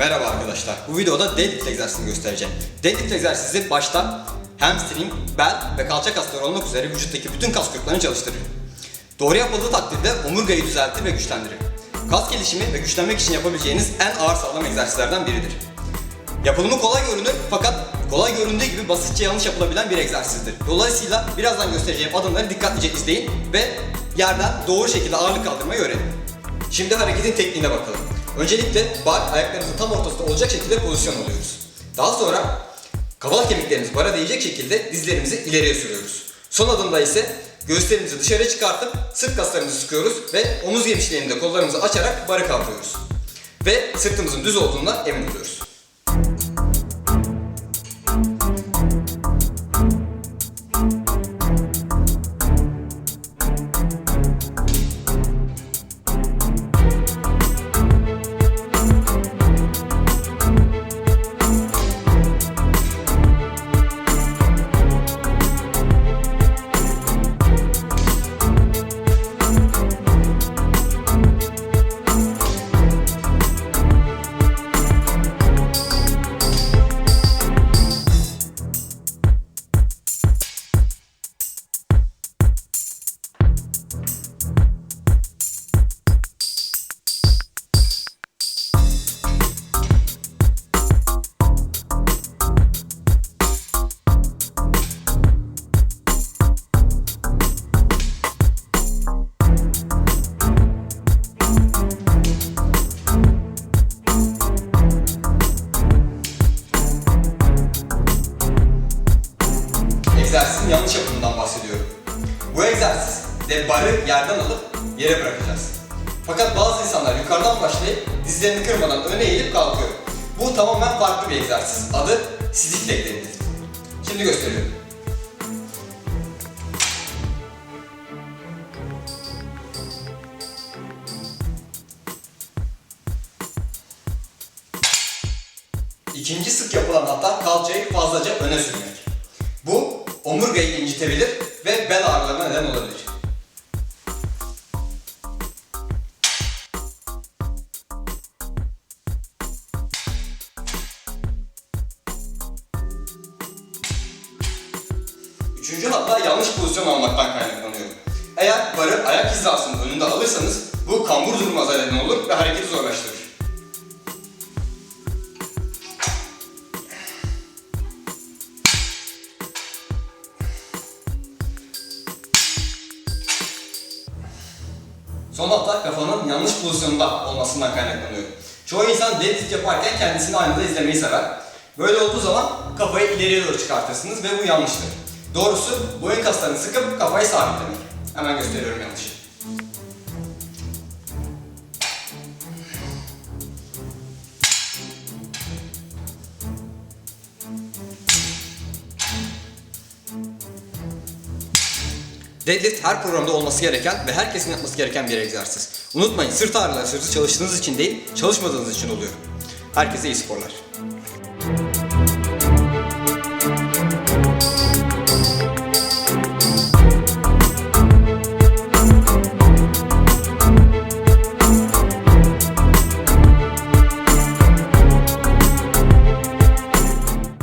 Merhaba arkadaşlar. Bu videoda deadlift egzersizini göstereceğim. Deadlift egzersizi başta hamstring, bel ve kalça kasları olmak üzere vücuttaki bütün kas gruplarını çalıştırır. Doğru yapıldığı takdirde omurgayı düzeltir ve güçlendirir. Kas gelişimi ve güçlenmek için yapabileceğiniz en ağır sağlam egzersizlerden biridir. Yapılımı kolay görünür fakat kolay göründüğü gibi basitçe yanlış yapılabilen bir egzersizdir. Dolayısıyla birazdan göstereceğim adımları dikkatlice izleyin ve yerden doğru şekilde ağırlık kaldırmayı öğrenin. Şimdi hareketin tekniğine bakalım. Öncelikle bar ayaklarımızın tam ortasında olacak şekilde pozisyon alıyoruz. Daha sonra kaval kemiklerimiz bara değecek şekilde dizlerimizi ileriye sürüyoruz. Son adımda ise göğüslerimizi dışarı çıkartıp sırt kaslarımızı sıkıyoruz ve omuz genişliğinde kollarımızı açarak barı kaldırıyoruz. Ve sırtımızın düz olduğundan emin oluyoruz. Yanlış yapımından bahsediyorum. Bu egzersiz de barı yerden alıp yere bırakacağız. Fakat bazı insanlar yukarıdan başlayıp dizlerini kırmadan öne eğilip kalkıyor. Bu tamamen farklı bir egzersiz. Adı sizik deadlift. Şimdi gösteriyorum. İkinci sık yapılan hata kalçayı fazlaca öne sürmek. Omurgayı incitebilir ve bel ağrılarına neden olabilir. Üçüncü hata yanlış pozisyon almaktan kaynaklanıyor. Eğer barı ayak hizasının önünde alırsanız bu kambur durmaza neden olur ve Son hata kafanın yanlış pozisyonda olmasından kaynaklanıyor. Çoğu insan deadlift yaparken kendisini aynada izlemeyi sever. Böyle olduğu zaman kafayı ileriye doğru çıkartırsınız ve bu yanlıştır. Doğrusu boyun kaslarını sıkıp kafayı sabitlemek. Hemen gösteriyorum yanlışı. Deadlift her programda olması gereken ve herkesin yapması gereken bir egzersiz. Unutmayın sırt ağrıları sırtı çalıştığınız için değil, çalışmadığınız için oluyor. Herkese iyi sporlar.